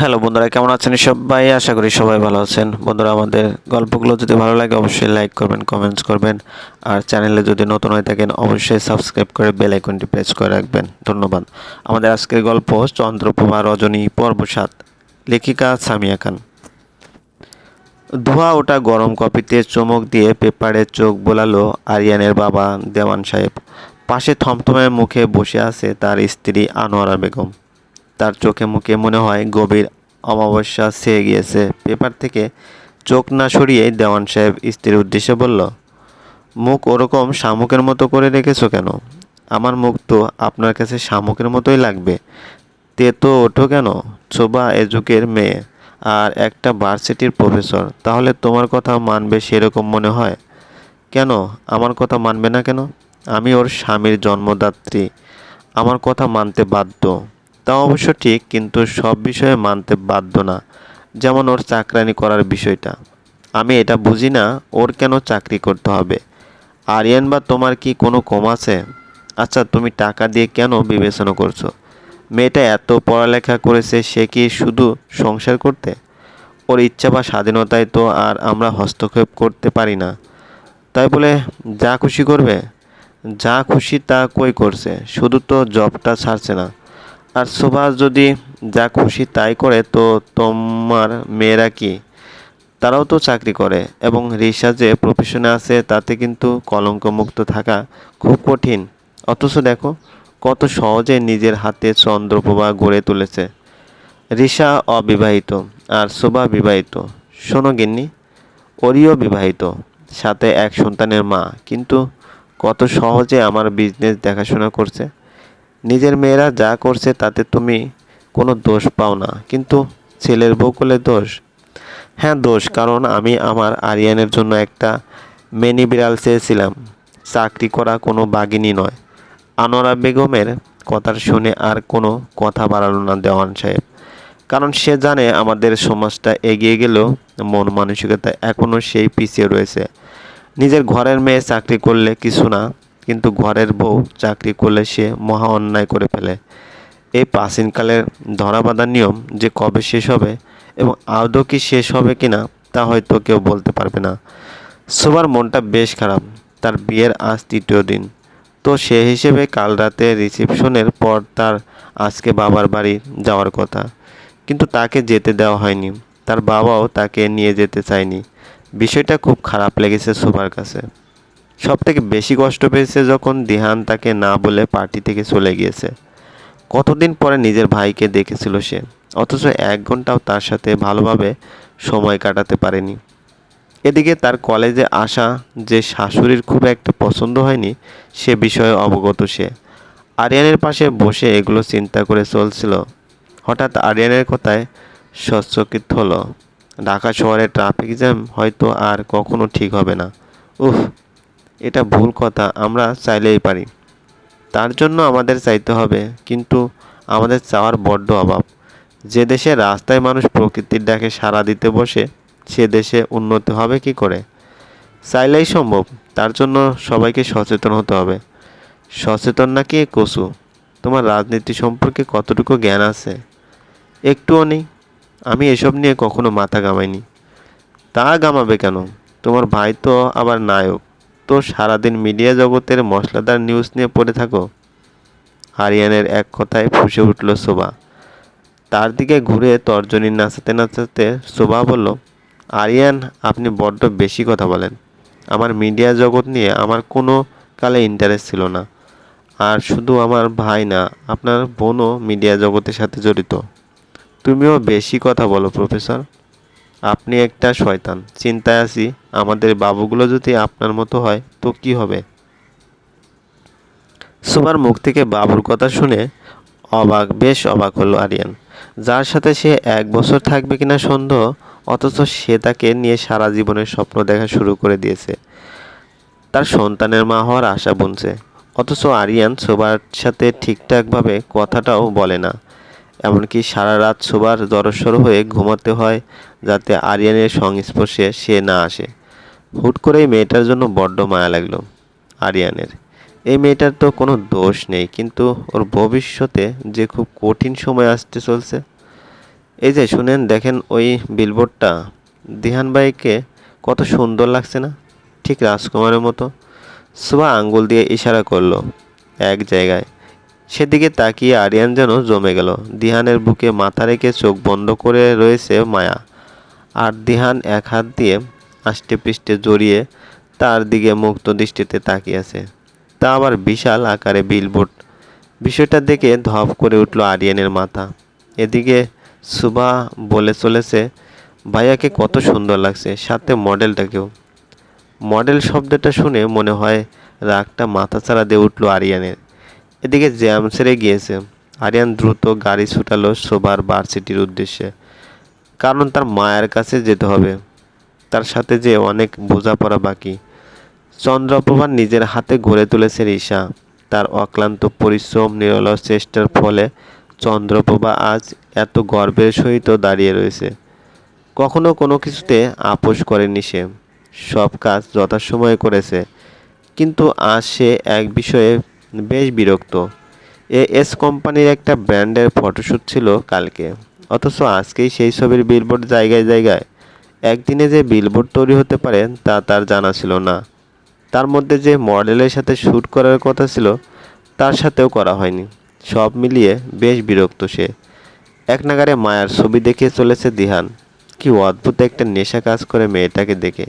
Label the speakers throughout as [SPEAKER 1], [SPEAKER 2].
[SPEAKER 1] Hello বন্ধুরা, কেমন আছেন সবাই? আশা করি সবাই ভালো আছেন। বন্ধুরা, আমাদের গল্পগুলো যদি ভালো লাগে, অবশ্যই লাইক করবেন কমেন্টস করবেন। আর চ্যানেলে যদি নতুন হয়ে থাকেন, অবশ্যই সাবস্ক্রাইব করে বেল আইকনটি প্রেস করে রাখবেন। ধন্যবাদ। আমাদের আজকের গল্প চন্দ্রপ্রভা রজনী পর্ব সাত লেখিকা সামিয়া খান। ধোয়া ওটা গরম কপিতে চমক দিয়ে পেপারে চোখ বোলালো আরিয়ানের বাবা দেওয়ান সাহেব। পাশে থমথমে মুখে বসে আছে তার স্ত্রী আনোয়ারা বেগম। তার চোখে মুখে মনে হয় গভীর অমাবস্যা ছেয়ে গিয়েছে। পেপার থেকে চোখ না সরিয়ে দেওয়ান সাহেব স্ত্রীর উদ্দেশ্যে বলল, মুখ ওরকম শামুকের মতো করে রেখেছো কেন? আমার মুখ তো আপনার কাছে শামুকের মতোই লাগবে। তে তো ওঠো কেন? শোভা এজুকের মেয়ে আর একটা ভার্সিটির প্রফেসর, তাহলে তোমার কথা মানবে সেরকম মনে হয়? কেন? আমার কথা মানবে না কেন? আমি ওর স্বামীর জন্মদাত্রী। আমার কথা মানতে বাধ্য। তা অবশ্য ঠিক, কিন্তু সব বিষয়ে মানতে বাধ্য না। যেমন ওর চাকরানি করার বিষয়টা। আমি এটা বুঝি না, ওর কেন চাকরি করতে হবে? আরিয়ান বা তোমার কি কোনো কম আছে? আচ্ছা তুমি টাকা দিয়ে কেন বিবেচনা করছ? মেয়েটা এত পড়ালেখা করেছে, সে কি শুধু সংসার করতে? ওর ইচ্ছা বা স্বাধীনতায় তো আর আমরা হস্তক্ষেপ করতে পারি না। তাই বলে, যা খুশি করবে? যা খুশি তা কই করছে? শুধু তো জবটা ছাড়ছে না। আর সুভাষ যদি যা খুশি তাই করে, তো তোমার মেয়েরা কি? তারাও তো চাকরি করে এবং রিসা যে প্রফেশনে আছে, তাতে কিন্তু কলঙ্কমুক্ত থাকা খুব কঠিন। অথচ দেখো, কত সহজে নিজের হাতে চন্দ্রপ্রভা গড়ে তুলেছে। রিসা অবিবাহিত আর শোভা বিবাহিত। শোনো গিন্নি, ওরিও বিবাহিত, সাথে এক সন্তানের মা। কিন্তু কত সহজে আমার বিজনেস দেখাশোনা করছে। নিজের মেয়েরা যা করছে তাতে তুমি কোনো দোষ পাও না। কিন্তু ছেলের বউ করলে দোষ? হ্যাঁ দোষ, কারণ আমি আমার আরিয়ানের জন্য একটা মেনি বিড়াল চেয়েছিলাম। চাকরি করা কোনো বাগিনী নয়। আনোয়ারা বেগমের কথা শুনে আর কোনো কথা বাড়ালো না দেওয়ান সাহেব। কারণ সে জানে আমাদের সমাজটা এগিয়ে গেলেও মন মানসিকতা এখনও সেই পিছিয়ে রয়েছে। নিজের ঘরের মেয়ে চাকরি করলে কিছু না কিন্তু ঘরের বউ চাকরি করলে সে মহা অন্যায় করে ফেলে। এই প্রাচীনকালের ধরাবাঁধা নিয়ম যে কবে শেষ হবে এবং আদৌ কি শেষ হবে কি না তা হয়তো কেউ বলতে পারবে না। সবার মনটা বেশ খারাপ। তার বিয়ের আজ তৃতীয় দিন। তো সে হিসেবে কাল রাতে রিসেপশনের পর তার আজকে বাবার বাড়ি যাওয়ার কথা। কিন্তু তাকে যেতে দেওয়া হয়নি। তার বাবাও তাকে নিয়ে যেতে চায়নি। বিষয়টা খুব খারাপ লেগেছে সুভার কাছে। সব থেকে বেশি কষ্ট পেয়েছে যখন দিহান তাকে না বলে পার্টি থেকে চলে গিয়েছে। কতদিন পরে নিজের ভাইকে দেখেছিল সে, অথচ এক ঘন্টাও তার সাথে ভালোভাবে সময় কাটাতে পারেনি। এদিকে তার কলেজে আসা যে শাশুড়ির খুব একটা পছন্দ হয়নি, সে বিষয়ে অবগত সে। আরিয়ানের পাশে বসে এগুলো চিন্তা করে চলছিল। হঠাৎ আরিয়ানের কথায় সচকিত হলো, ঢাকা শহরে ট্রাফিক জ্যাম হয়তো আর কখনো ঠিক হবে না। উফ এটা ভুল কথা, আমরা চাইলেই পারি। তার জন্য আমাদের চাইতে হবে, কিন্তু আমাদের চাওয়ার বড্ড অভাব। যে দেশে রাস্তায় মানুষ প্রকৃতির ডাকে সাড়া দিতে বসে, সে দেশে উন্নতি হবে কি করে? চাইলেই সম্ভব, তার জন্য সবাইকে সচেতন হতে হবে। সচেতন নাকি কসু তোমার রাজনীতি সম্পর্কে কতটুকু জ্ঞান আছে? একটুও নেই। আমি এসব নিয়ে কখনো মাথা গামাইনি তা গামাবে কেন? তোমার ভাই তো আবার নায়ক। তো সারাদিন মিডিয়া জগতের মশলাদার নিউজ নিয়ে পড়ে থাকো। হারিয়ানের এক কথায় ফুসে উঠল শোভা। তার দিকে ঘুরে তর্জনী নাচাতে নাচাতে শোভা বলল, আরিয়ান, আপনি বড্ড বেশি কথা বলেন। আমার মিডিয়া জগৎ নিয়ে আমার কোনো কালে ইন্টারেস্ট ছিল না। আর শুধু আমার ভাই না, আপনার বোনও মিডিয়া জগতের সাথে জড়িত। তুমিও বেশি কথা বলো, প্রফেসর। আপনি একটা শয়তান, চিন্তায় আছি, আমাদের বাবুগুলো যদি আপনার মতো হয়, তো কি হবে? সুবার মুখ থেকে বাবুর কথা শুনে অবাক, বেশ অবাক হলো আরিয়ান। যার সাথে সে এক বছর থাকবে কিনা সন্দেহ, অথচ সে তাকে নিয়ে সারা জীবনের স্বপ্ন দেখা শুরু করে দিয়েছে। তার সন্তানের মা হওয়ার আশা বুনছে। অথচ আরিয়ান সবার সাথে ঠিকঠাকভাবে কথাটাও বলে না। এমনকি সারা রাত সবার জড়সড় হয়ে ঘুমাতে হয় যাতে আরিয়ানের সংস্পর্শে সে না আসে। হুট করেই মেয়েটার জন্য বড্ড মায়া লাগল আরিয়ানের। এই মেয়েটার তো কোনো দোষ নেই, কিন্তু ওর ভবিষ্যতে যে খুব কঠিন সময় আসতে চলছে। এই যে শুনেন, দেখেন ওই বিলবোর্ডটা দিহানবাইকে কত সুন্দর লাগছে না? ঠিক রাজকুমারের মতো। সুভা আঙ্গুল দিয়ে ইশারা করল এক জায়গায়। সেদিকে তাকিয়ে আরিয়ান যেন জমে গেল। দিহানের বুকে মাথা রেখে চোখ বন্ধ করে রয়েছে মায়া। আর দিহান এক হাত দিয়ে আষ্টে পৃষ্ঠে জড়িয়ে তার দিকে মুক্ত দৃষ্টিতে তাকিয়েছে তা আবার বিশাল আকারে বিলবোর্ড। বিষয়টা দেখে ধপ করে উঠল আরিয়ানের মাথা। এদিকে সুভা বলে চলেছে, ভাইয়াকে কত সুন্দর লাগছে, সাথে মডেলটাকেও। মডেল শব্দটা শুনে মনে হয় রাগটা মাথা ছাড়া দিয়ে উঠল আরিয়ানের। এদিকে জ্যাম ছেড়ে গিয়েছে। আরিয়ান দ্রুত গাড়ি ছুটালো শোভার ভার্সিটির উদ্দেশ্যে। কারণ তার মায়ের কাছে যেতে হবে। তার সাথে যে অনেক বোঝাপড়া বাকি। চন্দ্রপ্রভা নিজের হাতে গড়ে তুলেছে রিসা তার অক্লান্ত পরিশ্রম, নিরলস চেষ্টার ফলে চন্দ্রপ্রভা আজ এত গর্বের সহিত দাঁড়িয়ে রয়েছে। কখনো কোনো কিছুতে আপোষ করেনি সে। সব কাজ যথাসময়ে করেছে। কিন্তু আজ সে এক বিষয়ে বেশ বিরক্ত। এ এস কোম্পানির একটা ব্র্যান্ডের ফটোশ্যুট ছিল কালকে। অথচ আজকেই সেই ছবির বিলবোর্ড জায়গায় জায়গায় একদিনে যে বিলবোর্ড তৈরি হতে পারে তা তার জানা ছিল না। তার মধ্যে যে মডেলের সাথে শ্যুট করার কথা ছিল, তার সাথেও করা হয়নি। সব মিলিয়ে বেশ বিরক্ত সে। এক নাগারে মায়ার ছবি দেখে চলেছে দিহান। কি অদ্ভুত একটা নেশা কাজ করে মেয়েটাকে দেখে।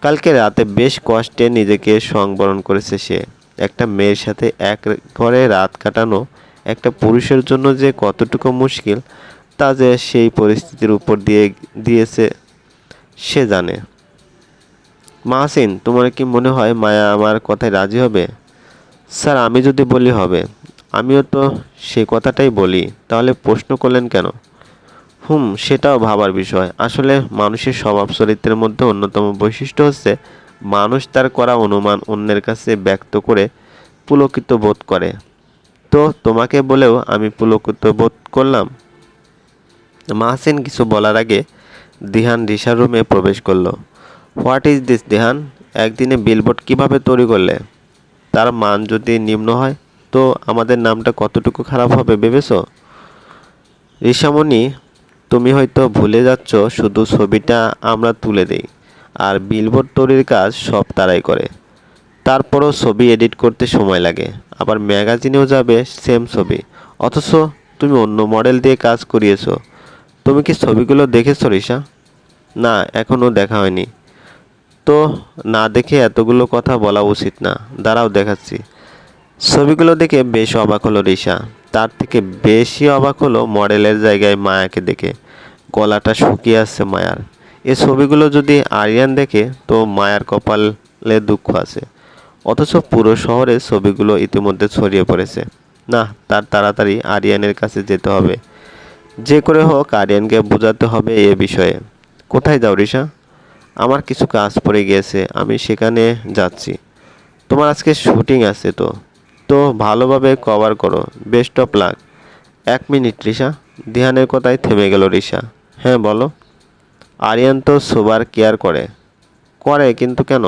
[SPEAKER 1] কালকে রাতে বেশ কষ্টে নিজেকে সংবরণ করেছে সে। একটা মেয়ের সাথে এক ঘরে রাত কাটানো একটা পুরুষের জন্য যে কতটুকু মুশকিল তা যে সেই পরিস্থিতির উপর দিয়ে দিয়েছে, সে জানে। মাহসিন, তোমার কি মনে হয় মায়া আমার কথায় রাজি হবে? স্যার, আমি যদি বলি হবে। আমিও তো সে কথাটাই বলি। তাহলে প্রশ্ন করলেন কেন? হুম, সেটাও ভাবার বিষয়। আসলে মানুষের স্বভাব চরিত্রের মধ্যে অন্যতম বৈশিষ্ট্য হচ্ছে, মানুষ তার করা অনুমান অন্যের কাছে ব্যক্ত করে পুলকিত বোধ করে। তো তোমাকে বলেও আমি পুলকিত বোধ করলাম? মাহসিন কিছু বলার আগে দিহান রিসার রুমে প্রবেশ করল। হোয়াট ইজ দিস দিহান একদিনে বিলবোর্ড কীভাবে তৈরি করলে? তার মান যদি নিম্ন হয়, তো আমাদের নামটা কতটুকু খারাপ হবে ভেবেছো? ঋষামণি, তুমি হয়তো ভুলে যাচ্ছ, শুধু ছবিটা আমরা তুলে দেই, আর বিলবোর্ড তৈরির কাজ সব তারাই করে। তারপরও ছবি এডিট করতে সময় লাগে, আবার ম্যাগাজিনেও যাবে সেম ছবি। অথচ তুমি অন্য মডেল দিয়ে কাজ করিয়েছো তুমি কি ছবিগুলো দেখেছ রিসা না এখনও দেখা হয়নি। তো না দেখে এতগুলো কথা বলা উচিত না। দাঁড়াও, দেখাচ্ছি। ছবিগুলো দেখে বেশ অবাক হলো রিসা তার থেকে বেশি অবাক হলো মডেলের জায়গায় মায়াকে দেখে। গলাটা শুকিয়ে আসছে মায়ার। এ ছবিগুলো যদি আরিয়ান দেখে, তো মায়ার কপালে দুঃখ আছে। অথচ পুরো শহরে ছবিগুলো ইতিমধ্যে ছড়িয়ে পড়েছে। না, তার তাড়াতাড়ি আরিয়ানের কাছে যেতে হবে। যে করে হোক আরিয়ানকে বোঝাতে হবে এ বিষয়ে। কোথায় যাও রিসা আমার কিছু কাজ পড়ে গিয়েছে, আমি সেখানে যাচ্ছি। তোমার আজকে শুটিং আছে তো। তো ভালোভাবে কভার করো বেস্ট অফ লাক এক মিনিট রিসা ধ্যানের কথায় থেমে গেল রিসা হ্যাঁ বলো। আরিয়ান তো সোবার কেয়ার করে। করে, কিন্তু কেন?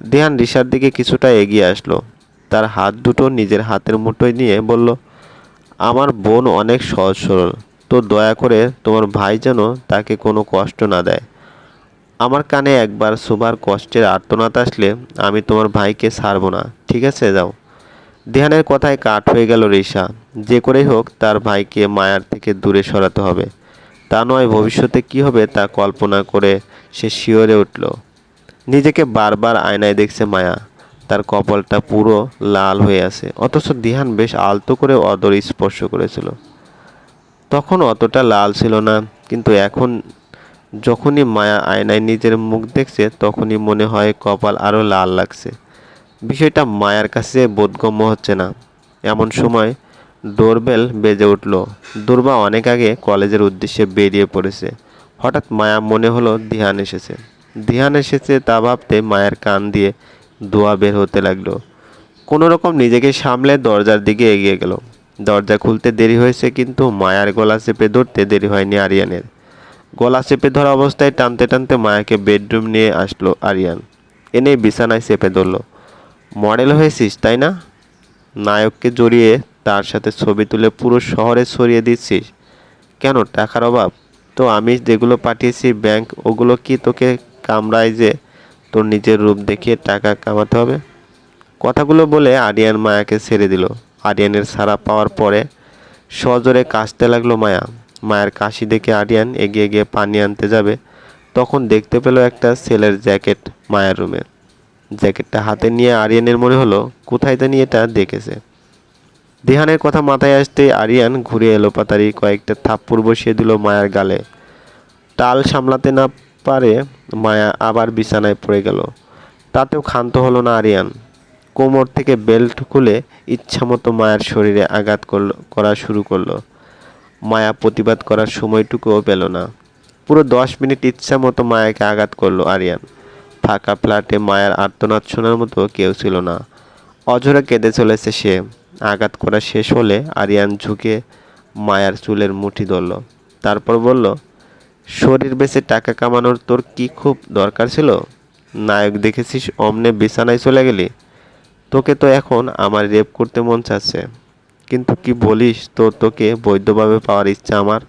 [SPEAKER 1] ধ্যান রিসার দিকে কিছুটা এগিয়ে আসলো। তার হাত দুটো নিজের হাতের মুঠোয় নিয়ে বলল, আমার বোন অনেক সহজ সরল। তো দয়া করে তোমার ভাই যেন তাকে কোনো কষ্ট না দেয়। আমার কানে একবার সুবার কষ্টের আর্তনাদ আসলে আমি তোমার ভাইকে ছাড়বো না, ঠিক আছে যাও। দেহানের কথায় কাঠ হয়ে গেল রিসা যে করেই হোক, তার ভাইকে মায়ার থেকে দূরে সরাতে হবে। তা নয়, ভবিষ্যতে কি হবে তা কল্পনা করে সে শিওরে উঠল। নিজেকে বারবার আয়নায় দেখছে মায়া। তার কপালটা পুরো লাল হয়ে আছে। অথচ দিহান বেশ আলতো করে অদর স্পর্শ করেছিল। তখন অতটা লাল ছিল না। কিন্তু এখন যখনই মায়া আয়নায় নিজের মুখ দেখছে, তখনই মনে হয় কপাল আরও লাল লাগছে। বিষয়টা মায়ার কাছে বোধগম্য হচ্ছে না। এমন সময় ডোরবেল বেজে উঠল। দুর্বা অনেক আগে কলেজের উদ্দেশ্যে বেরিয়ে পড়েছে। হঠাৎ মায়া মনে হলো ধ্যান এসেছে। ধ্যান এসেছে তা ভাবতে মায়ের কান দিয়ে দোয়া বের হতে লাগল। কোনো রকম নিজেকে সামলে দরজার দিকে এগিয়ে গেল। দরজা খুলতে দেরি হয়েছে কিন্তু মায়ার গলা চেপে ধরতে দেরি হয়নি আরিয়ানের। গলা চেপে ধরা অবস্থায় টানতে টানতে মায়াকে বেডরুম নিয়ে আসলো আরিয়ান। এনে বিছানায় চেপে ধরলো। মডেল হয়েছিস, তাই না? নায়ককে জড়িয়ে তার সাথে ছবি তুলে পুরো শহরে ছড়িয়ে দিচ্ছিস। কেন টাকার অভাব? তো আমি যেগুলো পাঠিয়েছি ব্যাংক, ওগুলো কি তোকে কামড়ায় যে তোর নিজের রূপ দেখিয়ে টাকা কামাতে হবে? কথাগুলো বলে আরিয়ান মায়াকে ছেড়ে দিল। আরিয়ানের সারা পাওয়ার পরে সজোরে কাশতে লাগল মায়া। মায়ের কাশি দেখে আরিয়ান এগিয়ে গিয়ে পানি আনতে যাবে। তখন দেখতে পেল একটা ছেলের জ্যাকেট মায়ের রুমে। জ্যাকেটটা হাতে নিয়ে আরিয়ানের মনে হলো, কোথায় জানি এটা দেখেছে। দেহানের কথা মাথায় আসতেই আরিয়ান ঘুরে এলো পাতারি কয়েকটা থাপ্পড় বসিয়ে দিল মায়ার গালে। টাল সামলাতে না পারে মায়া আবার বিছানায় পড়ে গেল। তাতেও ক্ষান্ত হলো না আরিয়ান। কোমর থেকে বেল্ট খুলে ইচ্ছামতো মায়ের শরীরে আঘাত করা শুরু করল। মায়া প্রতিবাদ করার সময়টুকুও পেল না। পুরো দশ মিনিট ইচ্ছা মতো মায়াকে আঘাত করল আরিয়ান। ফাঁকা ফ্ল্যাটে মায়ের আর্তনাদ শোনার মতো কেউ ছিল না। অঝরে কেঁদে চলেছে সে। আঘাত করা শেষ হলে আরিয়ান ঝুঁকে মায়ার চুলের মুঠি ধরল। তারপর বলল, শরীর বেঁচে টাকা কামানোর তোর কি খুব দরকার ছিল? নায়ক দেখেছিস, অমনে বিছানায় চলে গেলি? তোকে তো এখন আমার রেপ করতে মন চাচ্ছে। কিন্তু কি বলিস তো তোকে বৈধভাবে পাওয়ার ইচ্ছা আমার।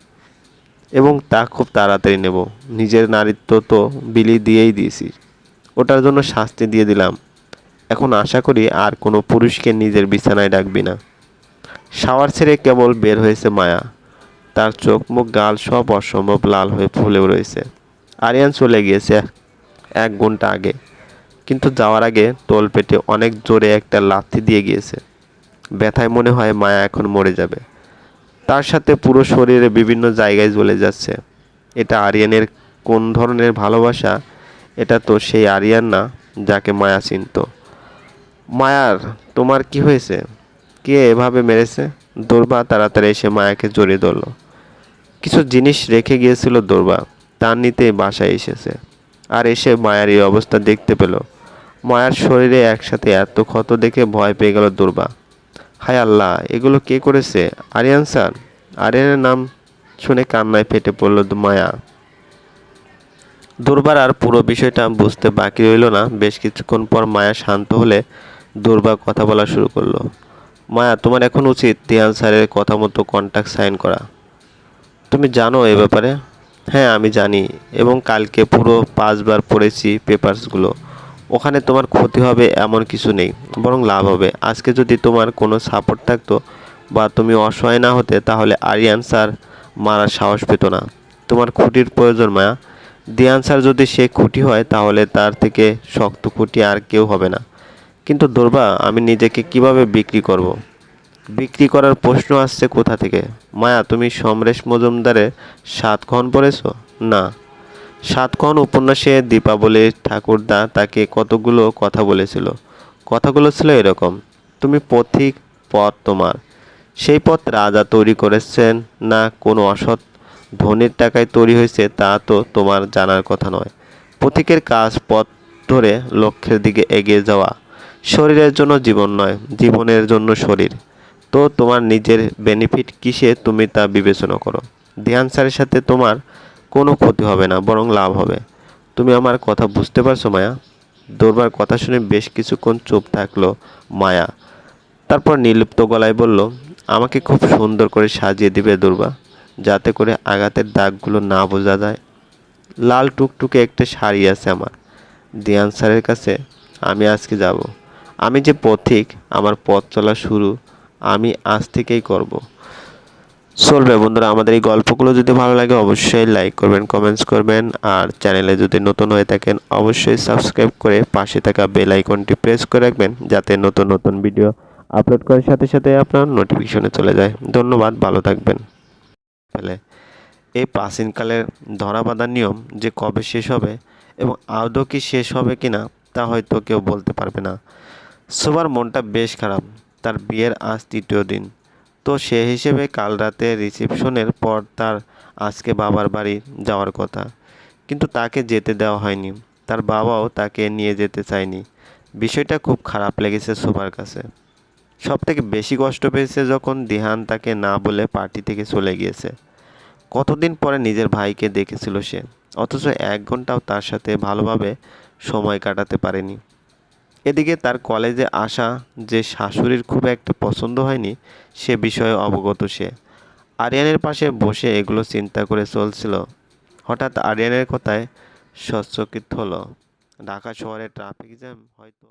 [SPEAKER 1] এবং তা খুব তাড়াতাড়ি নেব। নিজের নারীত্ব তো বিলি দিয়েই দিয়েছি। ওটার জন্য শাস্তি দিয়ে দিলাম। এখন আশা করি আর কোনো পুরুষকে নিজের বিছানায় ডাকবি না। শাওয়ার ছেড়ে কেবল বের হয়েছে মায়া। তার চোখ মুখ গাল সব অসম্ভব লাল হয়ে ফুলেও রয়েছে আরিয়ান চলে গিয়েছে এক ঘণ্টা আগে। কিন্তু যাওয়ার আগে তোল পেটে অনেক জোরে একটা লাথি দিয়ে গিয়েছে। ব্যথায় মনে হয় মায়া এখন মরে যাবে। তার সাথে পুরো শরীরে বিভিন্ন জায়গায় জ্বলে যাচ্ছে। এটা আরিয়ানের কোন ধরনের ভালোবাসা? এটা তো সেই আরিয়ান না, যাকে মায়া চিনত। মায়ার, তোমার কি হয়েছে? কে এভাবে মেরেছে? দুর্বা তাড়াতাড়ি এসে মায়াকে জড়িয়ে ধরল। কিছু জিনিস রেখে গিয়েছিল দুর্বা তার নিতেই বাসায় এসেছে। আর এসে মায়ার এই অবস্থা দেখতে পেল। মায়ার শরীরে একসাথে এত ক্ষত দেখে ভয় পেয়ে গেল দুর্বা। হায় আল্লাহ, এগুলো কে করেছে? আরিয়ান স্যার? আরিয়ানের নাম শুনে কান্নায় ফেটে পড়ল মায়া। দুর্বার আর পুরো বিষয়টা বুঝতে বাকি রইল না। বেশ কিছুক্ষণ পর মায়া শান্ত হলে দুর্বা কথা বলা শুরু করল। মায়া, তোমার এখন উচিত তিয়ান স্যারের কথা মতো কন্ট্যাক্ট সাইন করা। তুমি জানো এ ব্যাপারে? হ্যাঁ আমি জানি। এবং কালকে পুরো পাঁচবার পড়েছি পেপারসগুলো ওখানে তোমার ক্ষতি হবে এমন কিছু নেই, বরং লাভ হবে। আজকে যদি তোমার কোনো সাপোর্ট থাকতো বা তুমি অসহায় না হতে, তাহলে আরিয়ান স্যার মারার সাহস পেত না। তোমার খুঁটির প্রয়োজন, মায়া। দিয়ান স্যার যদি সে খুঁটি হয়, তাহলে তার থেকে শক্ত খুঁটি আর কেউ হবে না। কিন্তু দুর্বা, আমি নিজেকে কীভাবে বিক্রি করব। বিক্রি করার প্রশ্ন আসছে কোথা থেকে? মায়া, তুমি সমরেশ মজুমদারের সাতক্ষণ পড়েছো? না। সাতক্ষণ উপন্যাসে দীপাবলির ঠাকুরদা তাকে কতগুলো কথা বলেছিল? কথাগুলো ছিল এরকম, তুমি পথিক পথ তোমার। সেই পথ রাজা তৈরি করেছেন না কোনো অসৎ? ধনির টাকায় তৈরি হয়েছে তা তো তোমার জানার কথা নয়। পথিকের কাজ পথ ধরে লক্ষ্যের দিকে এগিয়ে যাওয়া শরীরের জন্য জীবন নয়, জীবনের জন্য শরীর। তো তোমার নিজের বেনিফিট কিসে তুমি তা বিবেচনা করো? ধ্যান স্যারের সাথে তোমার কোনো ক্ষতি হবে না, বরং লাভ হবে। তুমি আমার কথা বুঝতে পারছ, মায়া? দৌড়বার কথা শুনে বেশ কিছুক্ষণ চুপ থাকল মায়া। তারপর নির্লিপ্ত গলায় বলল, আমাকে খুব সুন্দর করে সাজিয়ে দিবে দুর্বা যাতে করে আঘাতের দাগগুলো না বোঝা যায়। লাল টুকটুকে একটা শাড়ি আছে আমার। দিয়ান স্যারের কাছে আমি আজকে যাব। আমি যে পথিক, আমার পথ চলা শুরু আমি আজ থেকেই করব। চলবে বন্ধুরা, আমাদের এই গল্পগুলো যদি ভালো লাগে, অবশ্যই লাইক করবেন কমেন্টস করবেন, আর চ্যানেলে যদি নতুন হয়ে থাকেন, অবশ্যই সাবস্ক্রাইব করে পাশে থাকা বেল আইকনটি প্রেস করে রাখবেন, যাতে নতুন নতুন ভিডিও আপলোড করার সাথে সাথে আপনার নোটিফিকেশনে চলে যায়। ধন্যবাদ, ভালো থাকবেন। ফেলে এই প্রাচীনকালের ধরা বাঁধার নিয়ম যে কবে শেষ হবে এবং আদৌ কি শেষ হবে কি না তা হয়তো কেউ বলতে পারবে না। সবার মনটা বেশ খারাপ। তার বিয়ের আজ তৃতীয় দিন। তো সে হিসেবে কাল রাতে রিসেপশনের পর তার আজকে বাবার বাড়ি যাওয়ার কথা। কিন্তু তাকে যেতে দেওয়া হয়নি। তার বাবাও তাকে নিয়ে যেতে চায়নি। বিষয়টা খুব খারাপ লেগেছে শোভার কাছে। সব থেকে বেশি কষ্ট পেয়েছে যখন দিহান তাকে না বলে পার্টি থেকে চলে গিয়েছে। কতদিন পরে নিজের ভাইকে দেখেছিল সে। অথচ এক ঘন্টাও তার সাথে ভালোভাবে সময় কাটাতে পারেনি। এদিকে তার কলেজে আসা যে শাশুড়ির খুব একটা পছন্দ হয়নি, সে বিষয়ে অবগত সে। আরিয়ানের পাশে বসে এগুলো চিন্তা করে চলছিল। হঠাৎ আরিয়ানের কথায় সচকিত হলো। ঢাকা শহরে ট্রাফিক জ্যাম, হয়তো